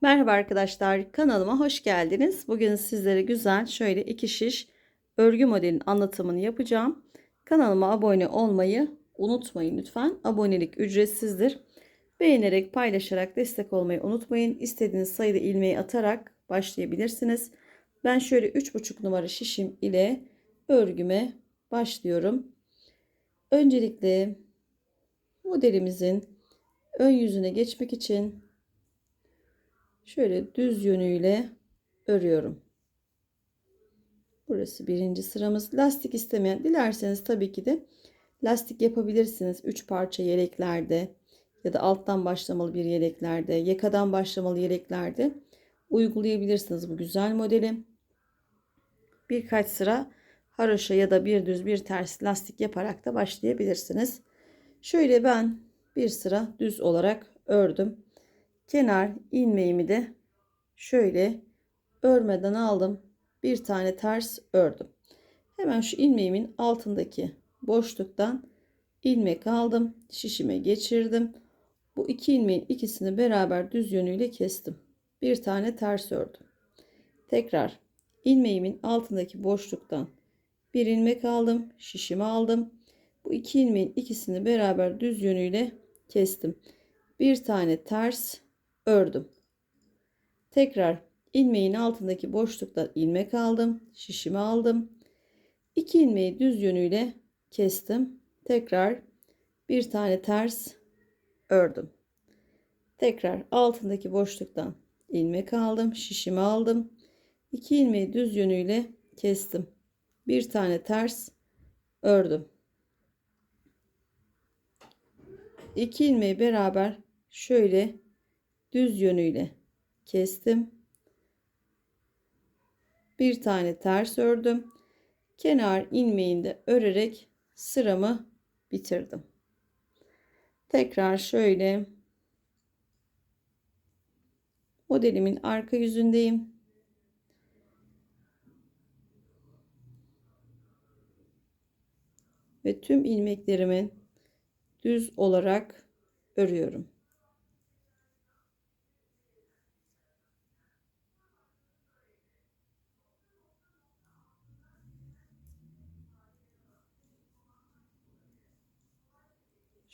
Merhaba arkadaşlar kanalıma hoş geldiniz. Bugün sizlere güzel şöyle iki şiş örgü modelin anlatımını yapacağım. Kanalıma abone olmayı unutmayın lütfen. Abonelik ücretsizdir. Beğenerek paylaşarak destek olmayı unutmayın. İstediğiniz sayıda ilmeği atarak başlayabilirsiniz. Ben şöyle 3,5 numara şişim ile örgüme başlıyorum. Öncelikle modelimizin ön yüzüne geçmek için şöyle düz yönüyle örüyorum. Burası birinci sıramız. Lastik istemeyen dilerseniz tabii ki de lastik yapabilirsiniz. 3 parça yeleklerde ya da alttan başlamalı bir yeleklerde, yakadan başlamalı yeleklerde uygulayabilirsiniz bu güzel modeli. Birkaç sıra haroşa ya da bir düz bir ters lastik yaparak da başlayabilirsiniz. Şöyle ben bir sıra düz olarak ördüm kenar ilmeğimi de şöyle örmeden aldım. Bir tane ters ördüm. Hemen şu ilmeğimin altındaki boşluktan ilmek aldım. Şişime geçirdim. Bu iki ilmeğin ikisini beraber düz yönüyle kestim. Bir tane ters ördüm. Tekrar ilmeğimin altındaki boşluktan bir ilmek aldım. Şişimi aldım. Bu iki ilmeğin ikisini beraber düz yönüyle kestim. Bir tane ters ördüm. Tekrar ilmeğin altındaki boşluktan ilmek aldım. Şişimi aldım. İki ilmeği düz yönüyle kestim. Tekrar bir tane ters ördüm. Tekrar altındaki boşluktan ilmek aldım. Şişimi aldım. İki ilmeği düz yönüyle kestim. Bir tane ters ördüm. İki ilmeği beraber şöyle düz yönüyle kestim. Bir tane ters ördüm. Kenar ilmeğinde örerek sıramı bitirdim. Tekrar şöyle modelimin arka yüzündeyim. Ve tüm ilmeklerimi düz olarak örüyorum.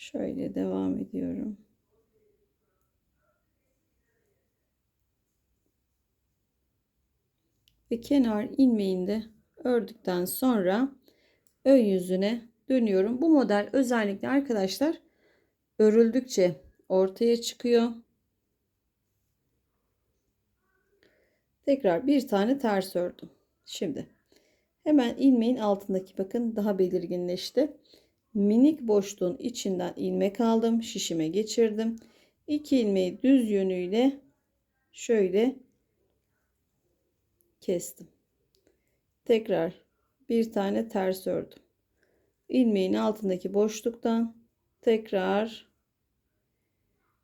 Şöyle devam ediyorum. Ve kenar ilmeğinde ördükten sonra ön yüzüne dönüyorum. Bu model özellikle arkadaşlar örüldükçe ortaya çıkıyor. Tekrar bir tane ters ördüm. Şimdi hemen ilmeğin altındaki bakın daha belirginleşti minik boşluğun içinden ilmek aldım. Şişime geçirdim. 2 ilmeği düz yönüyle şöyle kestim. Tekrar bir tane ters ördüm. ilmeğin altındaki boşluktan tekrar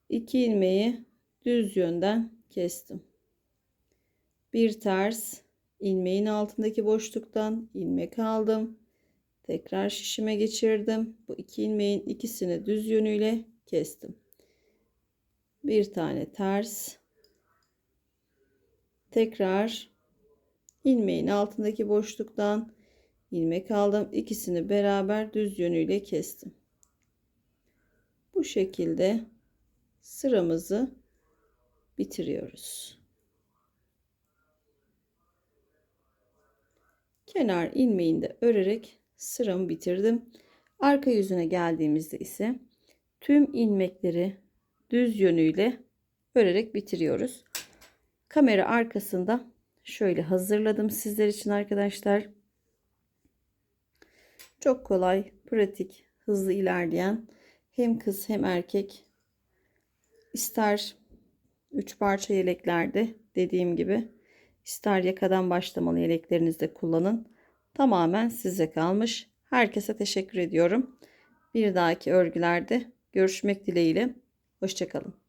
2 ilmeği düz yönden kestim. Bir ters ilmeğin altındaki boşluktan ilmek aldım. Tekrar şişime geçirdim. Bu iki ilmeğin ikisini düz yönüyle kestim. Bir tane ters. Tekrar ilmeğin altındaki boşluktan ilmek aldım. İkisini beraber düz yönüyle kestim. Bu şekilde sıramızı bitiriyoruz. Kenar ilmeğini de örerek sıramı bitirdim. Arka yüzüne geldiğimizde ise tüm ilmekleri düz yönüyle örerek bitiriyoruz. Kamera arkasında şöyle hazırladım sizler için arkadaşlar. Çok kolay, pratik, hızlı ilerleyen hem kız hem erkek ister 3 parça yeleklerde dediğim gibi ister yakadan başlamalı yeleklerinizde kullanın. Tamamen size kalmış. Herkese teşekkür ediyorum. Bir dahaki örgülerde görüşmek dileğiyle. Hoşçakalın.